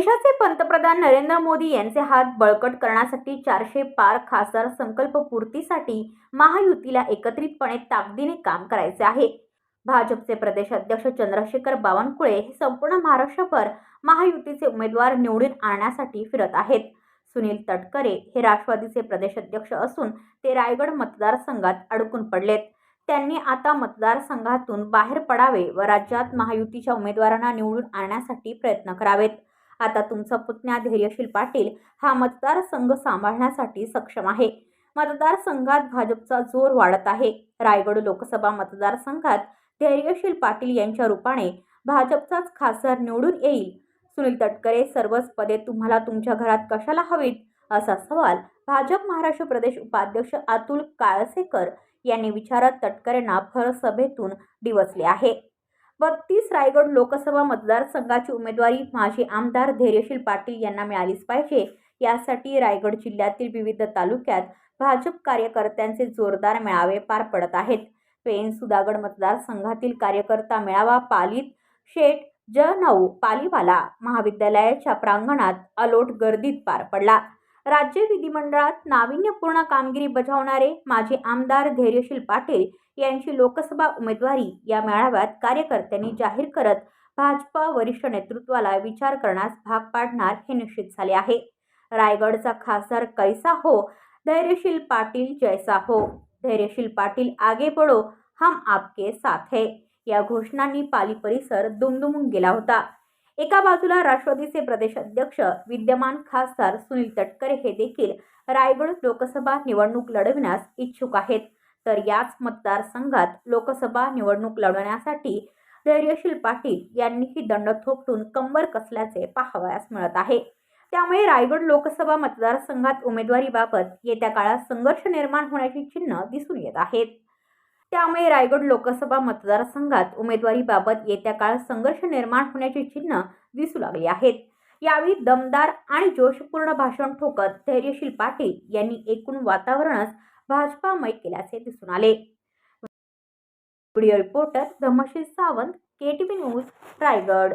देशाचे पंतप्रधान नरेंद्र मोदी यांचे हात बळकट करण्यासाठी चारशे पार खासदार संकल्प पूर्तीसाठी महायुतीला एकत्रितपणे ताकदीने काम करायचे आहे. भाजपचे प्रदेशाध्यक्ष चंद्रशेखर बावनकुळे हे संपूर्ण महाराष्ट्रभर महायुतीचे उमेदवार निवडून आणण्यासाठी फिरत आहेत. सुनील तटकरे हे राष्ट्रवादीचे प्रदेशाध्यक्ष असून ते रायगड मतदारसंघात अडकून पडलेत. त्यांनी आता मतदारसंघातून बाहेर पडावे व राज्यात महायुतीच्या उमेदवारांना निवडून आणण्यासाठी प्रयत्न करावेत. आता तुमचा पुतण्या धैर्यशील पाटील हा मतदारसंघ सांभाळण्यासाठी सक्षम आहे. मतदारसंघात भाजपचा जोर वाढत आहे. रायगड लोकसभा मतदारसंघात धैर्यशील पाटील यांच्या रूपाने भाजपचाच खासदार निवडून येईल. सुनील तटकरे सर्वच पदे तुम्हाला तुमच्या घरात कशाला हवीत? असा सवाल भाजप महाराष्ट्र प्रदेश उपाध्यक्ष अतुल काळसेकर यांनी विचारत तटकरेंना भर सभेतून डिवचले आहे. बत्तीस रायगड लोकसभा मतदारसंघाची उमेदवारी माजी आमदार धैर्यशील पाटील यांना मिळालीच पाहिजे. यासाठी रायगड जिल्ह्यातील विविध तालुक्यात भाजप कार्यकर्त्यांचे जोरदार मेळावे पार पडत आहेत. पेन सुधागड मतदारसंघातील कार्यकर्ता मेळावा पालीत शेठ ज नऊ पालीवाला महाविद्यालयाच्या प्रांगणात अलोट गर्दीत पार पडला. राज्य विधिमंडळात नाविन्यपूर्ण कामगिरी बजावणारे माजी आमदार धैर्यशील पाटील यांची लोकसभा उमेदवारी या मेळाव्यात कार्यकर्त्यांनी जाहीर करत भाजपा वरिष्ठ नेतृत्वाला विचार करण्यास भाग पाडणार हे निश्चित झाले आहे. रायगडचा खासदार कैसा हो? धैर्यशील पाटील जैसा हो. धैर्यशील पाटील आगे बढो हम आपके साथ है. या घोषणांनी पाली परिसर दुमदुमून गेला होता. एका बाजूला राष्ट्रवादीचे प्रदेशाध्यक्ष विद्यमान खासदार सुनील तटकरे हे देखील रायगड लोकसभा निवडणूक लढविण्यास इच्छुक आहेत. तर याच मतदारसंघात लोकसभा निवडणूक लढवण्यासाठी धैर्यशील पाटील यांनीही दंड थोपटून कंबर कसल्याचे पाहावयास मिळत आहे. त्यामुळे रायगड लोकसभा मतदारसंघात उमेदवारीबाबत येत्या काळात संघर्ष निर्माण होण्याची चिन्ह दिसून येत आहेत. त्यामुळे रायगड लोकसभा मतदारसंघात उमेदवारीबाबत येत्या काळात संघर्ष निर्माण होण्याची चिन्ह दिसू लागली आहेत. यावेळी दमदार आणि जोशपूर्ण भाषण ठोकत धैर्यशील पाटील यांनी एकूण वातावरणच भाजपामय केल्याचे दिसून आले. Video reporter Dhamshil Sawant KTV news Raigad.